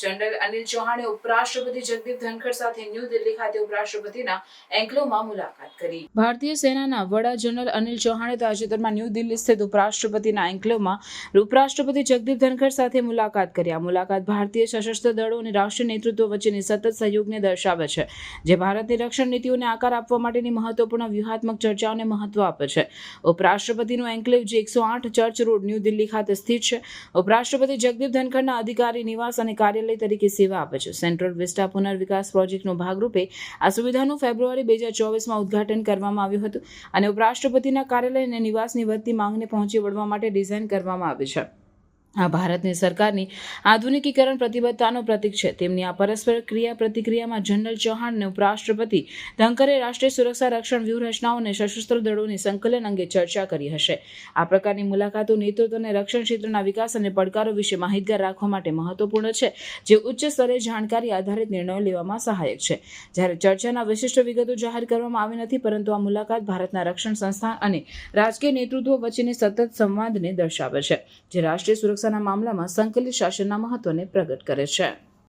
General Anil ચૌહાણે ઉપરાષ્ટ્રપતિ જગદીપ ધનખડ સાથે ન્યૂ દિલ્હી ખાતે ઉપરાષ્ટ્રપતિના એન્કલોમાં મુલાકાત કરી. ભારતીય સેનાના વડા જનરલ અનિલ ચૌહાણે તાજેતરમાં ન્યૂ દિલ્હી સ્થિત ઉપરાષ્ટ્રપતિના એન્કલોમાં ઉપરાષ્ટ્રપતિ જગદીપ ધનખડ સાથે મુલાકાત કરી. આ મુલાકાત ભારતીય સશસ્ત્ર દળો અને રાષ્ટ્રીય નેતૃત્વ વચ્ચેની સતત સહયોગને દર્શાવે છે, જે ભારતની રક્ષણ નીતિઓને આકાર આપવા માટેની મહત્વપૂર્ણ વ્યૂહાત્મક ચર્ચાઓને મહત્વ આપે છે. ઉપરાષ્ટ્રપતિનું એન્કલેવ જે એકસો આઠ ચર્ચ રોડ ન્યૂ દિલ્હી ખાતે સ્થિત છે. ઉપરાષ્ટ્રપતિ જગદીપ ધનખડના અધિકારી, નિવાસ અને કાર્યાલય તરીકે સેવા આપે છે. સેન્ટ્રલ વિસ્ટા પુનર્વિકાસ પ્રોજેક્ટનો ભાગરૂપે આ સુવિધાનું ફેબ્રુઆરી બે હજાર ચોવીસમાં ઉદઘાટન કરવામાં આવ્યું હતું અને ઉપરાષ્ટ્રપતિના કાર્યાલય અને નિવાસની વધતી માંગને પહોંચી વળવા માટે ડિઝાઇન કરવામાં આવી છે. આ ભારતની સરકારની આધુનિકીકરણ પ્રતિબદ્ધતાનો પ્રતીક છે. તેમની આ પરસ્પર ક્રિયા પ્રતિક્રિયામાં જનરલ ચૌહાણને ઉપરાષ્ટ્રપતિ ધંકરે રાષ્ટ્રીય સુરક્ષા રક્ષણ વ્યૂહરચનાઓ અને સશસ્ત્ર દળોની સંકલન અંગે ચર્ચા કરી હશે. આ પ્રકારની મુલાકાતો નેતૃત્વ અને રક્ષણ ક્ષેત્રના વિકાસ અને પડકારો વિશે માહિતગાર રાખવા માટે મહત્વપૂર્ણ છે, જે ઉચ્ચ સ્તરે જાણકારી આધારિત નિર્ણયો લેવામાં સહાયક છે. જ્યારે ચર્ચાના વિશિષ્ટ વિગતો જાહેર કરવામાં આવી નથી, પરંતુ આ મુલાકાત ભારતના રક્ષણ સંસ્થાન અને રાજકીય નેતૃત્વ વચ્ચેની સતત સંવાદને દર્શાવે છે, જે રાષ્ટ્રીય સુરક્ષાના મામલામાં સંકલિત શાસનના મહત્વને પ્રગટ કરે છે